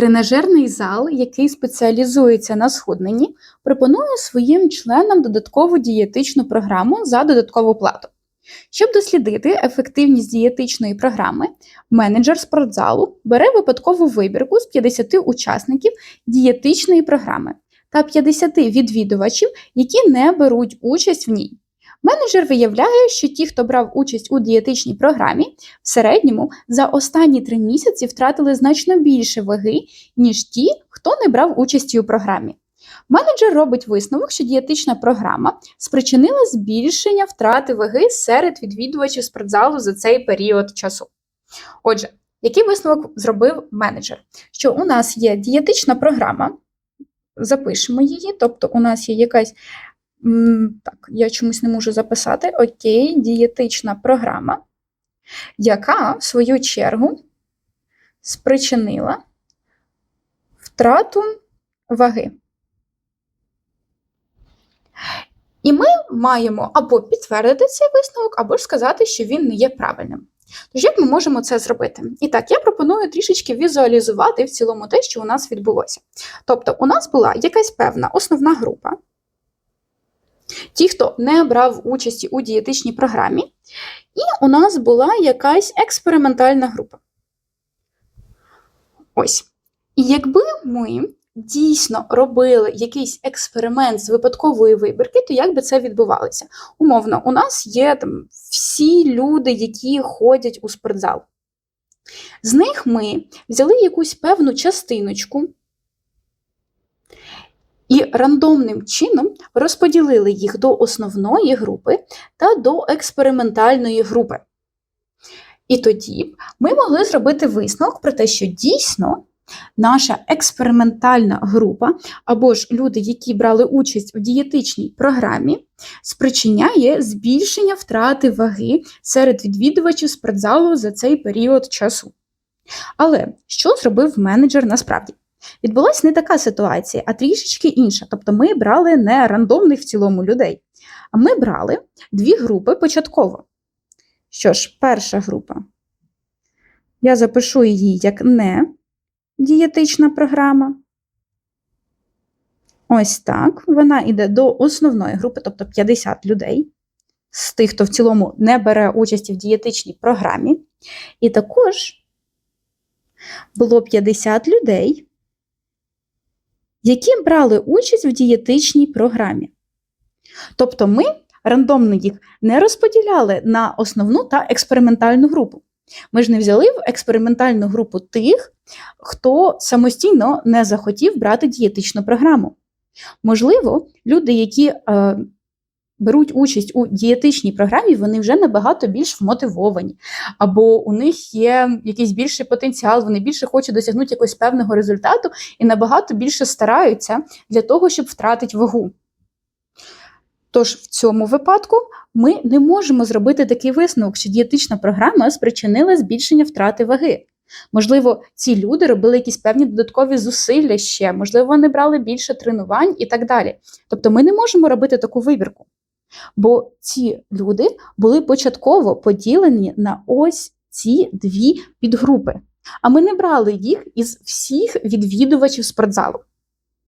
Тренажерний зал, який спеціалізується на схудненні, пропонує своїм членам додаткову дієтичну програму за додаткову плату. Щоб дослідити ефективність дієтичної програми, менеджер спортзалу бере випадкову вибірку з 50 учасників дієтичної програми та 50 відвідувачів, які не беруть участь в ній. Менеджер виявляє, що ті, хто брав участь у дієтичній програмі, в середньому за останні три місяці втратили значно більше ваги, ніж ті, хто не брав участі у програмі. Менеджер робить висновок, що дієтична програма спричинила збільшення втрати ваги серед відвідувачів спортзалу за цей період часу. Отже, який висновок зробив менеджер? Що у нас є дієтична програма, запишемо її, тобто у нас є якась. Так, я чомусь не можу записати. Окей, дієтична програма, яка, в свою чергу, спричинила втрату ваги. І ми маємо або підтвердити цей висновок, або ж сказати, що він не є правильним. Тож, як ми можемо це зробити? І так, я пропоную трішечки візуалізувати в цілому те, що у нас відбулося. Тобто, у нас була якась певна основна група, ті, хто не брав участі у дієтичній програмі, і у нас була якась експериментальна група. Ось. І якби ми дійсно робили якийсь експеримент з випадкової вибірки, то як би це відбувалося? Умовно, у нас є там всі люди, які ходять у спортзал. З них ми взяли якусь певну частиночку і рандомним чином розподілили їх до основної групи та до експериментальної групи. І тоді ми могли зробити висновок про те, що дійсно наша експериментальна група, або ж люди, які брали участь у дієтичній програмі, спричиняє збільшення втрати ваги серед відвідувачів спортзалу за цей період часу. Але що зробив менеджер насправді? Відбулася не така ситуація, а трішечки інша. Тобто ми брали не рандомних в цілому людей, а ми брали дві групи початково. Що ж, перша група. Я запишу її як не дієтична програма. Ось так. Вона йде до основної групи, тобто 50 людей, з тих, хто в цілому не бере участі в дієтичній програмі. І також було 50 людей, які брали участь в дієтичній програмі. Тобто ми рандомно їх не розподіляли на основну та експериментальну групу. Ми ж не взяли в експериментальну групу тих, хто самостійно не захотів брати дієтичну програму. Можливо, люди, які е, беруть участь у дієтичній програмі, вони вже набагато більш вмотивовані, або у них є якийсь більший потенціал, вони більше хочуть досягнути якогось певного результату і набагато більше стараються для того, щоб втратити вагу. Тож в цьому випадку ми не можемо зробити такий висновок, що дієтична програма спричинила збільшення втрати ваги. Можливо, ці люди робили якісь певні додаткові зусилля ще, можливо, вони брали більше тренувань і так далі. Тобто ми не можемо робити таку вибірку. Бо ці люди були початково поділені на ось ці дві підгрупи. А ми не брали їх із всіх відвідувачів спортзалу.